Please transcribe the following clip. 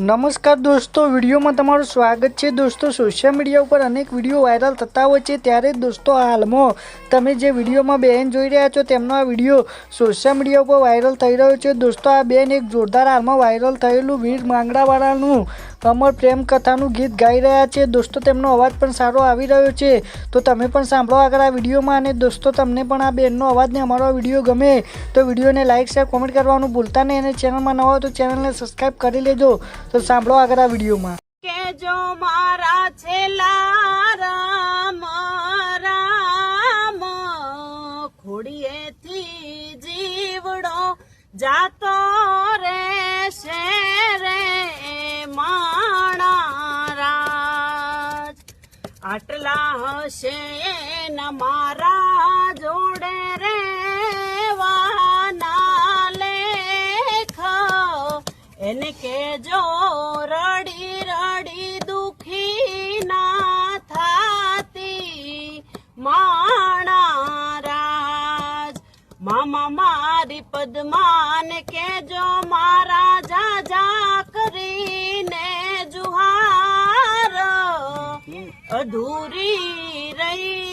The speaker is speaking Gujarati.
નમસ્કાર દોસ્તો, વિડીયોમાં તમારું સ્વાગત છે. દોસ્તો સોશિયલ મીડિયા ઉપર અનેક વીડિયો વાયરલ થતા હોય છે. ત્યારે દોસ્તો, હાલમાં તમે જે વિડીયોમાં બેન જોઈ રહ્યા છો, તેમનો આ વીડિયો સોશિયલ મીડિયા ઉપર વાયરલ થઈ રહ્યો છે. દોસ્તો, આ બેન એક જોરદાર હાલમાં વાયરલ થયેલું વીર માંગડાવાળાનું અમર પ્રેમ કથાનું ગીત ગાઈ રહ્યા છે. દોસ્તો, તેમનો અવાજ પણ સારો આવી રહ્યો છે. તો તમે પણ સાંભળો આગળ આ વિડીયોમાં અને દોસ્તો, તમને પણ આ બેનનો અવાજ ને અમારો વીડિયો ગમે તો વિડીયોને લાઇક શેર, કોમેન્ટ કરવાનું ભૂલતા નહીં અને ચેનલમાં ન હોય તો ચેનલને સબસ્ક્રાઈબ કરી લેજો. તો સાંભળો આગળ આ વિડીયોમાં. કે જો મારા છેલ્લા રામ રામ ખોડીએથી જીવડો જાતો રે રે. આટલા હશે ન મારા જોડે રે વાના લેખ. એને કેજો રડી રડી દુખી ના થાતી માણા રાજ મામા મારી પદ્માને કેજો અધૂરી રહી